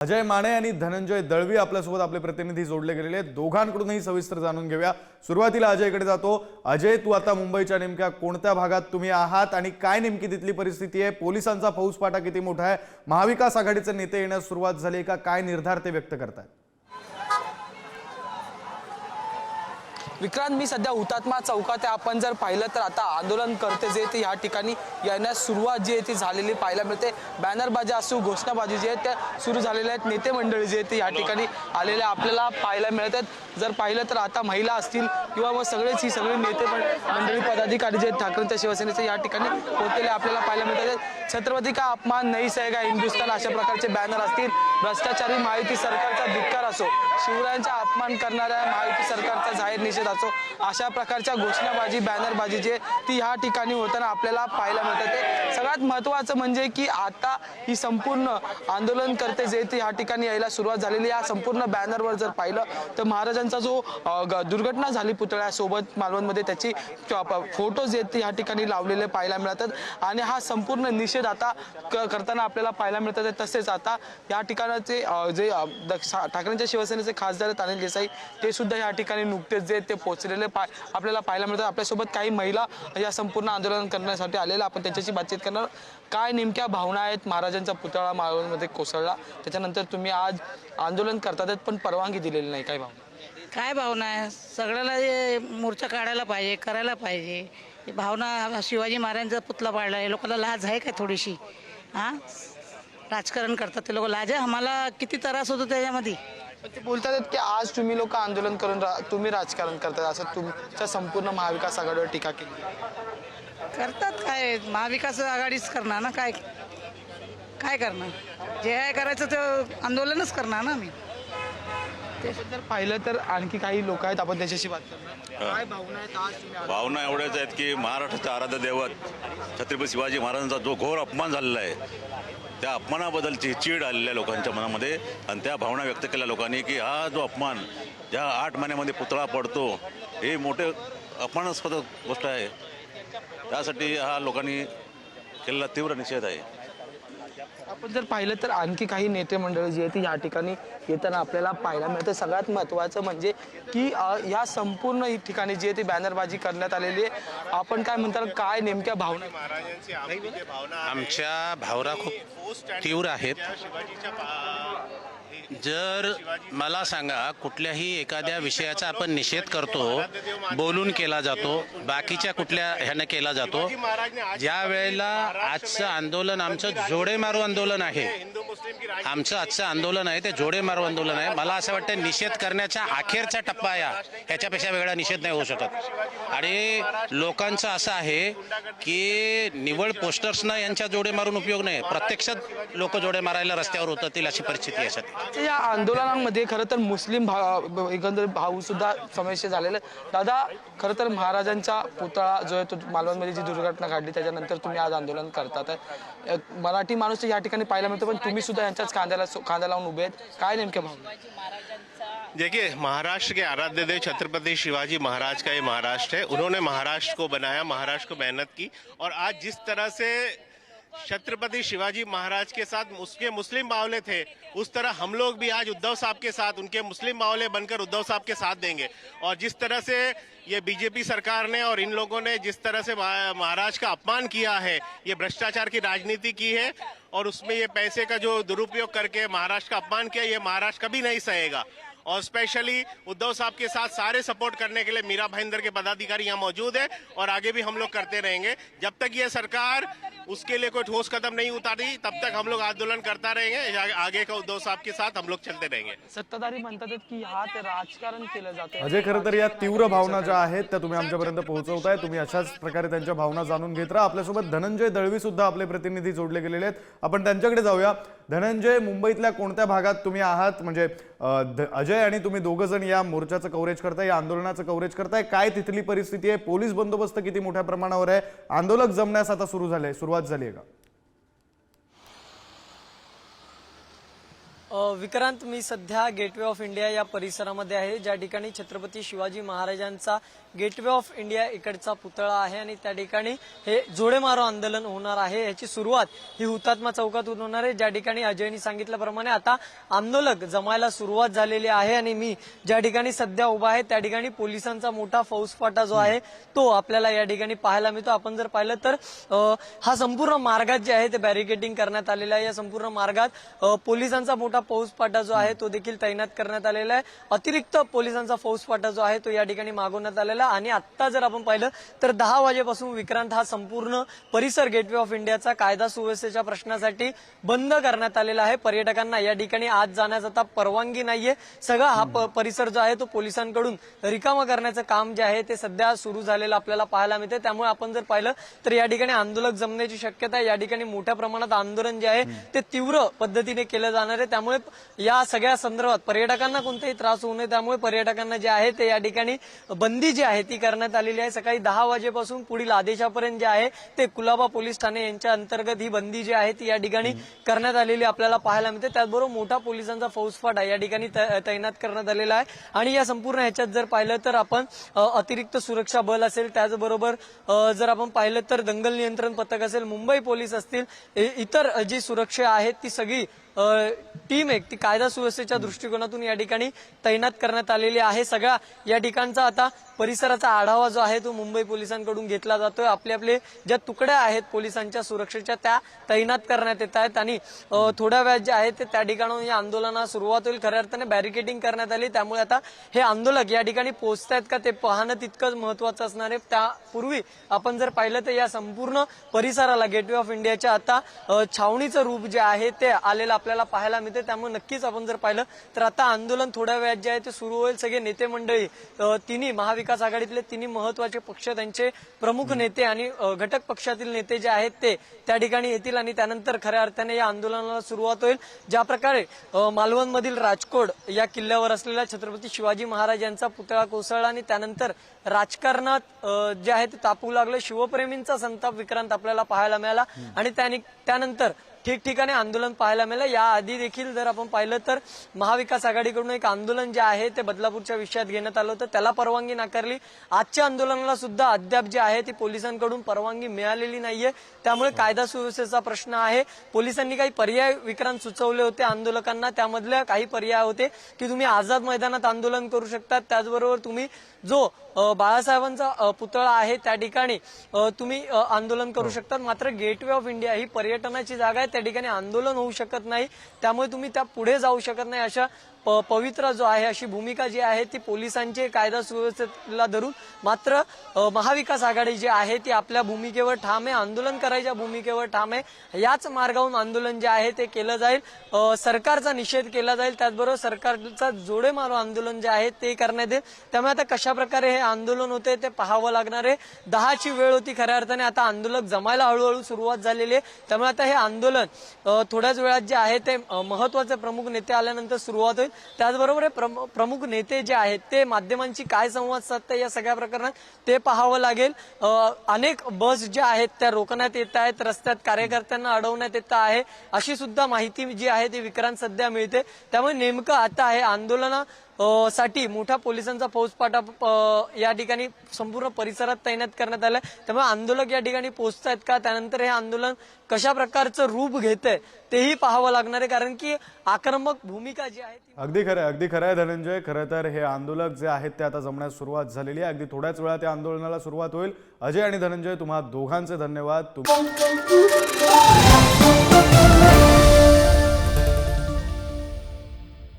अजय माने आणि धनंजय दळवी आपल्यासोबत आपले प्रतिनिधी जोडले गेलेले आहेत. दोघांकडूनही सविस्तर जाणून घेऊया. सुरुवातीला अजयकडे जातो. अजय तू आता मुंबईच्या नेमक्या कोणत्या भागात तुम्ही आहात आणि काय नेमकी तिथली परिस्थिती आहे? पोलिसांचा फौजफाटा किती मोठा आहे? महाविकास आघाडीचे नेते येण्यास सुरुवात झाली का? काय निर्धार ते व्यक्त करतायत? विक्रांत मी सध्या हुतात्मा चौकात आहे. आपण जर पाहिलं तर आता आंदोलन करते जे ते या ठिकाणी येण्यास सुरुवात जी आहे ती झालेली पाहायला मिळते. बॅनरबाजी असो घोषणाबाजी जी आहेत त्या सुरू झालेल्या आहेत. नेते मंडळी जे आहेत ते या ठिकाणी आलेले आपल्याला पाहायला मिळत आहेत. जर पाहिलं तर आता महिला असतील किंवा मग सगळेच ही सगळे नेते मंडळी पदाधिकारी जे आहेत ठाकरेंच्या शिवसेनेचे या ठिकाणी पोहोचलेले आपल्याला पाहायला मिळत आहेत. छत्रपती का अपमान? नाही सहेगा हिंदुस्थान अशा प्रकारचे बॅनर असतील. भ्रष्टाचारी माहिती सरकारचा धिक्कार असो शिवरायांचा अपमान करणाऱ्या माहिती सरकारचा जाहीर निषेध असो अशा प्रकारच्या घोषणाबाजी बॅनरबाजी जे ती ह्या ठिकाणी होताना आपल्याला पाहायला मिळतात सगळ्यात महत्त्वाचं म्हणजे की आता ही संपूर्ण आंदोलन करते जे ती ह्या ठिकाणी यायला सुरुवात झालेली या संपूर्ण बॅनरवर जर पाहिलं तर महाराजांचा जो दुर्घटना झाली पुतळ्यासोबत मालवणमध्ये त्याची फोटो जे ह्या ठिकाणी लावलेले पाहायला मिळतात. आणि हा संपूर्ण निषेध आता क- करताना आपल्याला पाहायला मिळतात. तसेच आता या ठिकाणी अ, जे दक्ष- ठाकरेंच्या शिवसेनेचे खासदार आहेत अनिल देसाई ते सुद्धा या ठिकाणी नुकतेच जे ते पोहोचलेले पा आपल्याला पाहायला मिळतात. आपल्यासोबत काही महिला या संपूर्ण आंदोलन करण्यासाठी आलेल्या आपण त्यांच्याशी बातचीत करणार. काय नेमक्या भावना आहेत महाराजांचा पुतळा माळमध्ये कोसळला? त्याच्यानंतर तुम्ही आज आंदोलन करतात पण परवानगी दिलेली नाही. काय भावना? काय भावना आहे? सगळ्याला हे मोर्चा काढायला पाहिजे करायला पाहिजे. भावना शिवाजी महाराजांचा पुतळा पाडला आहे. लोकांना लाज आहे का थोडीशी? हां? राजकारण करतात ते लोक. लाज आहे आम्हाला किती त्रास होतो त्याच्यामध्ये? पण ते बोलतात आहेत की आज तुम्ही लोक आंदोलन करून रा- तुम्ही राजकारण करतात असं तुमच्या संपूर्ण महाविकास आघाडीवर टीका केली. करतात काय? महाविकास आघाडीच करणार ना काय? काय करणार? जे आहे करायचं ते आंदोलनच करणार ना आम्ही. जर पाहिलं तर आणखी काही लोक आहेत आपण त्याच्याशी बात करणार. काय भावना आहेत आज तुम्ही आज- भावना एवढ्याच आहेत की महाराष्ट्राचे आराध्य दैवत छत्रपती शिवाजी महाराजांचा जो घोर अपमान झालेला आहे त्या अपमानाबद्दलची चीड आलेल्या लोकांच्या मनामध्ये आणि त्या भावना व्यक्त केल्या लोकांनी की हा जो अपमान ज्या आठ महिन्यामध्ये पुतळा पडतो हे मोठे अपमानास्पद गोष्ट आहे. त्यासाठी हा लोकांनी केलेला तीव्र निषेध आहे. आपण जर पाहिलं तर आणखी काही नेते मंडळी जी आहेत ती या ठिकाणी येताना आपल्याला पाहायला मिळतं. सगळ्यात महत्त्वाचं म्हणजे की या संपूर्ण ठिकाणी जी आहे ती बॅनरबाजी करण्यात आलेली आहे. आपण काय म्हणतात काय नेमक्या भावना आहेत? आमच्या भावना खूप तीव्र आहेत. जर मला सांगा कुठल्याही एखाद्या विषयाचा आपण निषेध करतो बोलून केला जातो बाकीच्या कुठल्या ह्यानं केला जातो ज्या वेळेला आजचं आंदोलन आमचं जोडे मारू आंदोलन आहे आमचं आजचं आंदोलन आहे ते जोडेमार आंदोलन आहे. मला असं वाटतं निषेध करण्याचा अखेरचा टप्पा या. ह्याच्यापेक्षा वेगळा निषेध नाही होऊ शकत. आणि लोकांचं असं आहे की निवड पोस्टर्सना यांच्या जोडे मारून उपयोग नाही. प्रत्यक्षात लोक जोडे मारायला रस्त्यावर उतरतील अशी परिस्थिती आहे या आंदोलनांमध्ये खरं तर मुस्लिम भाव एकंदरीत भाऊ सुद्धा समावेश झालेला दादा खरं तर महाराजांचा पुतळा जो आहे तो मालवणमध्ये जी दुर्घटना घडली त्याच्यानंतर तुम्ही आज आंदोलन करतात. मराठी माणूस या ठिकाणी पाहायला मिळतो पण तुम्ही सुद्धा देखिए, महाराष्ट्र के आराध्य देव छत्रपति शिवाजी महाराज का ये महाराष्ट्र है। उन्होंने महाराष्ट्र को बनाया, महाराष्ट्र को मेहनत की। और आज जिस तरह से छत्रपति शिवाजी महाराज के साथ उसके मुस्लिम बावले थे, उस तरह हम लोग भी आज उद्धव साहब के साथ, उनके मुस्लिम बावले बनकर उद्धव साहब के साथ देंगे। और जिस तरह से ये बीजेपी सरकार ने और इन लोगों ने जिस तरह से महाराज का अपमान किया है, ये भ्रष्टाचार की राजनीति की है और उसमें ये पैसे का जो दुरुपयोग करके महाराष्ट्र का अपमान किया ये महाराष्ट्र कभी नहीं सहेगा। और स्पेशली उद्धव साहब के साथ सारे सपोर्ट करने के लिए मीरा भाईंदर के पदाधिकारी यहाँ मौजूद है और आगे भी हम लोग करते रहेंगे। जब तक ये सरकार उसके लिए कोई ठोस कदम नहीं उतारी तब तक हम लोग आंदोलन करता रहेंगे। आगे का उद्धव साहब के साथ हम लोग चलते रहेंगे। सत्ताधारी म्हणतात की हा ते राजकारण केलं जाते अजय खरं तर या तीव्र भावना ज्या आहेत त्या तुम्ही आमच्यापर्यंत पोहोचवताय. तुम्ही अशाच प्रकारे त्यांच्या भावना जाणून घेत राहा. आपल्यासोबत धनंजय दळवी सुद्धा आपले प्रतिनिधी जोडले गेलेले आहेत. आपण त्यांच्याकडे जाऊया. धनंजय मुंबईतल्या कोणत्या भागात तुम्ही आहात? म्हणजे अजय आणि तुम्ही दोघं जण या मोर्चाचं कव्हरेज करताय या आंदोलनाचं कव्हरेज करताय. काय तिथली परिस्थिती आहे? पोलीस बंदोबस्त किती मोठ्या प्रमाणावर आहे? आंदोलक जमण्यास आता सुरू झालंय. सुरुवात झाली आहे का? विक्रांत मी सध्या गेटवे ऑफ इंडिया या परिसरामध्ये आहे. ज्या ठिकाणी छत्रपती शिवाजी महाराजांचा गेटवे ऑफ इंडिया इकडचा पुतळा आहे आणि त्या ठिकाणी हे जोडे मारो आंदोलन होणार आहे. याची सुरुवात ही हुतात्मा चौकातून होणार आहे. ज्या ठिकाणी अजयनी सांगितल्याप्रमाणे आता आंदोलक जमायला सुरुवात झालेली आहे आणि मी ज्या ठिकाणी सध्या उभा आहे त्या ठिकाणी पोलिसांचा मोठा फौजफाटा जो आहे तो आपल्याला या ठिकाणी पाहायला मिळतो. आपण जर पाहिलं तर हा संपूर्ण मार्गात जे आहे ते बॅरिकेडिंग करण्यात आलेला आहे. या संपूर्ण मार्गात पोलिसांचा मोठा फौजफाटा जो आहे तो देखील तैनात करण्यात आलेला आहे. अतिरिक्त पोलिसांचा फौजफाटा जो आहे तो या ठिकाणी मागवण्यात आलेला आहे. आणि आता जर आपण पाहिलं तर दहा वाजेपासून विक्रांत हा संपूर्ण परिसर गेटवे ऑफ इंडियाचा कायदा सुव्यवस्थेच्या प्रश्नासाठी बंद करण्यात आलेला आहे. पर्यटकांना या ठिकाणी आज जाण्यास आता परवानगी नाहीये. सगळा हा परिसर जो आहे तो पोलिसांकडून रिकामा करण्याचं काम जे आहे ते सध्या सुरू झालेलं आपल्याला पाहायला मिळते त्यामुळे आपण जर पाहिलं तर या ठिकाणी आंदोलक जमण्याची शक्यता आहे. या ठिकाणी मोठ्या प्रमाणात आंदोलन जे आहे ते तीव्र पद्धतीने केलं जाणार आहे. त्यामुळे या सगळ्या संदर्भात पर्यटकांना कोणताही त्रास होऊ नये. त्यामुळे पर्यटकांना जे आहे ते या ठिकाणी बंदी जी आहे ती करण्यात आलेली आहे. सकाळी दहा वाजेपासून पुढील आदेशापर्यंत जे आहे ते कुलाबा पोलीस ठाणे यांच्या अंतर्गत ही बंदी जी आहे ती या ठिकाणी करण्यात आलेली आपल्याला पाहायला मिळते. त्याचबरोबर मोठा पोलिसांचा फौजफाटा या ठिकाणी तै- तैनात करण्यात आलेला आहे. आणि या संपूर्ण ह्याच्यात जर पाहिलं तर आपण अतिरिक्त सुरक्षा बल असेल त्याचबरोबर जर आपण पाहिलं तर दंगल नियंत्रण पथक असेल मुंबई पोलीस असतील इतर जी सुरक्षा आहे ती सगळी टीम एक ती कायदा सुव्यवस्थेच्या दृष्टिकोनातून या ठिकाणी तैनात करण्यात आलेली आहे. सगळा या ठिकाणचा आता परिसराचा आढावा जो आहे तो मुंबई पोलिसांकडून घेतला जातोय. आपले आपले ज्या तुकड्या आहेत पोलिसांच्या सुरक्षेच्या त्या तैनात करण्यात येत आहेत आणि थोड्या वेळात जे आहे ते त्या ठिकाणाहून या आंदोलनाला सुरुवात होईल. खऱ्या अर्थाने बॅरिकेडिंग करण्यात आली. त्यामुळे आता हे आंदोलक या ठिकाणी पोहोचतायत का ते पाहणं तितकंच महत्वाचं असणार आहे. त्यापूर्वी आपण जर पाहिलं तर या संपूर्ण परिसराला गेटवे ऑफ इंडियाच्या आता छावणीचं रूप जे आहे ते आलेलं आपल्याला पाहायला मिळते त्यामुळे नक्कीच आपण जर पाहिलं तर आता आंदोलन थोड्या वेळात जे आहे ते सुरू होईल. सगळे नेते मंडळी तिन्ही महाविकास आघाडीतले तिन्ही महत्त्वाचे पक्ष त्यांचे प्रमुख नेते आणि घटक पक्षातील नेते जे आहेत ते त्या ठिकाणी येतील आणि त्यानंतर खऱ्या अर्थाने या आंदोलनाला सुरुवात होईल. ज्या प्रकारे मालवणमधील राजकोट या किल्ल्यावर असलेला छत्रपती शिवाजी महाराज यांचा पुतळा कोसळला आणि त्यानंतर राजकारणात जे आहे ते तापू लागलं. शिवप्रेमींचा संताप विक्रांत आपल्याला पाहायला मिळाला आणि त्याने त्यानंतर ठिकठिकाणी आंदोलन पाहायला मिळालं. याआधी देखील जर आपण पाहिलं तर महाविकास आघाडीकडून एक आंदोलन जे आहे ते बदलापूरच्या विषयात घेण्यात आलं होतं. त्याला परवानगी नाकारली. आजच्या आंदोलनाला सुद्धा अद्याप जे आहे ती पोलिसांकडून परवानगी मिळालेली नाहीये. त्यामुळे कायदा सुव्यवस्थेचा प्रश्न आहे. पोलिसांनी काही पर्याय विक्रांत सुचवले होते आंदोलकांना. त्यामधल्या काही पर्याय होते की तुम्ही आझाद मैदानात आंदोलन करू शकता त्याचबरोबर तुम्ही जो बाळासाहेबांचा पुतळा आहे त्या ठिकाणी. तुम्ही आंदोलन करू शकतात मात्र गेटवे ऑफ इंडिया ही पर्यटनाची जागा आहे. त्या ठिकाणी आंदोलन होऊ शकत नाही. त्यामुळे तुम्ही त्या पुढे जाऊ शकत नाही अशा प- पवित्र जो आहे अशी भूमिका जी आहे ती पोलिसांची कायदा सुव्यवस्थेला धरून मात्र महाविकास आघाडी जी आहे ती आपल्या भूमिकेवर ठाम आहे. आंदोलन करायच्या भूमिकेवर ठाम आहे. याच मार्गावरून आंदोलन जे आहे ते केलं जाईल. सरकारचा निषेध केला जाईल. त्याचबरोबर सरकारचा जोडे मारो आंदोलन जे आहे ते करण्यात येईल. त्यामुळे आता कशा प्रकारे हे आंदोलन होते ते पाहावं लागणार आहे. दहाची वेळ होती खऱ्या अर्थाने. आता आंदोलक जमायला हळूहळू सुरुवात झालेली आहे. त्यामुळे आता हे आंदोलन थोड्याच वेळात जे आहे ते महत्त्वाचे प्रमुख नेते आल्यानंतर सुरुवात होईल. त्याचबरोबर प्रम- प्रमुख नेते जे आहेत ते माध्यमांची काय संवाद साधतात या सगळ्या प्रकरणात ते पाहावं लागेल. अनेक बस ज्या आहेत त्या रोखण्यात येत आहेत रस्त्यात कार्यकर्त्यांना अडवण्यात येत आहे. अशी सुद्धा माहिती जी आहे ती विक्रांत सध्या मिळते. त्यामुळे नेमकं आता हे आंदोलना साठी मोठा पोलिसांचा फौजपाटा या ठिकाणी संपूर्ण परिसरात तैनात करण्यात आलाय. त्यामुळे आंदोलक या ठिकाणी पोहोचतायत का? त्यानंतर हे आंदोलन कशा प्रकारचं रूप घेत आहे तेही पाहावं लागणार आहे. कारण की आक्रमक भूमिका जी आहे अगदी खरं अगदी खरं आहे धनंजय. खरं तर हे आंदोलक जे आहेत ते आता जमण्यास सुरुवात झालेली आहे. अगदी थोड्याच वेळात या आंदोलनाला सुरुवात होईल. अजय आणि धनंजय तुम्हा दोघांचे धन्यवाद. तुम-